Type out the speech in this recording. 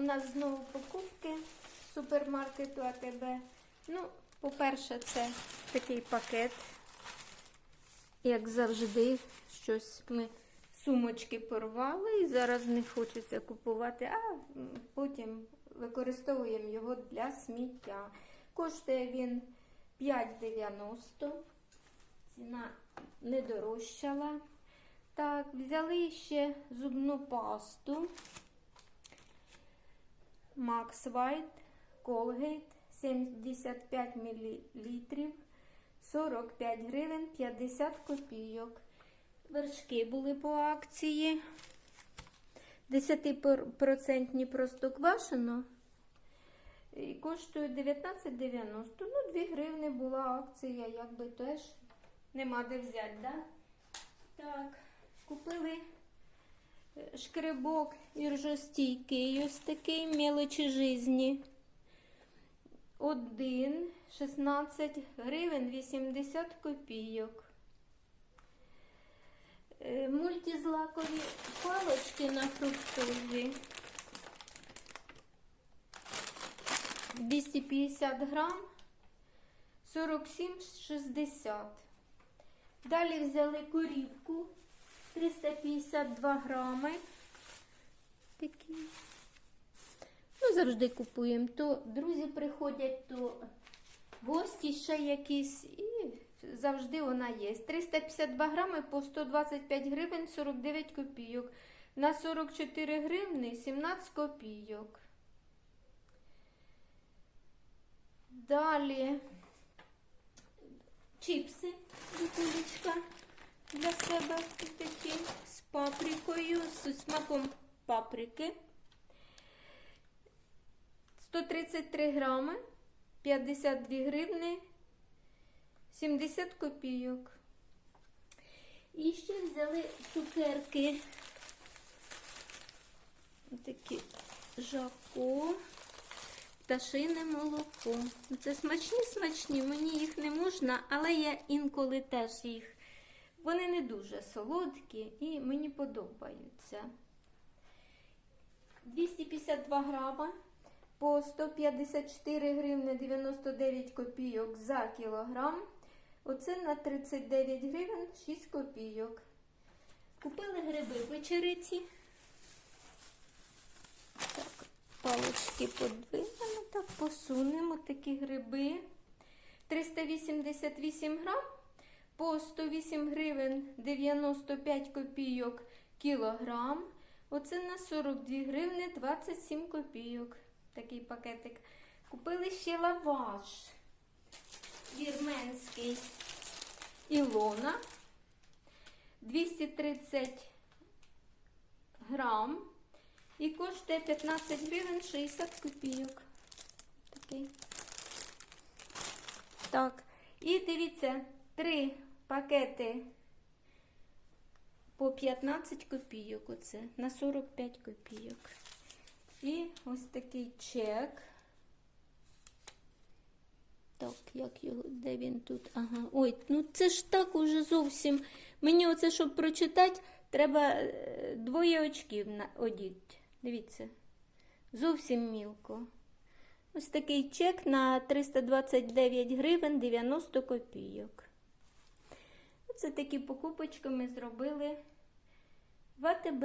У нас знову покупки супермаркету АТБ. Ну, по-перше, це такий пакет. Як завжди, щось ми сумочки порвали і зараз не хочеться купувати, а потім використовуємо його для сміття. Коштує він 5,90. Ціна не дорожчала. Так, взяли ще зубну пасту. Max White Colgate 75 мл, 45 гривень 50 копійок. Вершки були по акції. 10% просто квашено. І коштує 19,90. Ну, 2 гривни була акція, якби теж нема де взяти, да? Так, купили шкребок іржостійкий, ось такий мелочі жизні. Один 16 гривень 80 копійок. Е, Мультизлакові палочки на фруктозі. 250 грам 47,60. Далі взяли корівку 352 грами. Такі. Ну, завжди купуємо. То друзі приходять, то гості ще якісь. І завжди вона є. 352 грами по 125 гривень 49 копійок. На 44 гривни 17 копійок. Далі чіпси бутилечка для себе такі з паприкою, з смаком паприки. 133 грами, 52 гривни, 70 копійок. І ще взяли цукерки. Такі жако, пташине молоко. Це смачні, смачні, мені їх не можна, але я інколи теж їх. Вони не дуже солодкі і мені подобаються. 252 грама по 154 гривни 99 копійок за кілограм. Оце на 39 гривень 6 копійок. Купили гриби печериці. Так, палочки подвинемо, так посунемо такі гриби. 388 грам по 108 гривень 95 копійок кілограм. Оце на 42 гривни 27 копійок. Такий пакетик. Купили ще лаваш вірменський Ілона. 230 грам. І коштує 15 гривень 60 копійок. Такий. Так. І дивіться, три пакети по 15 копійок. Оце на 45 копійок. І ось такий чек. Так, як його, де він тут? Ага. Ой, ну це ж так уже зовсім. Мені оце, щоб прочитати, треба е, двоє очків на одіть. Дивіться. Зовсім мілко. Ось такий чек на 329 гривень 90 копійок. Оце такі покупочки ми зробили в АТБ.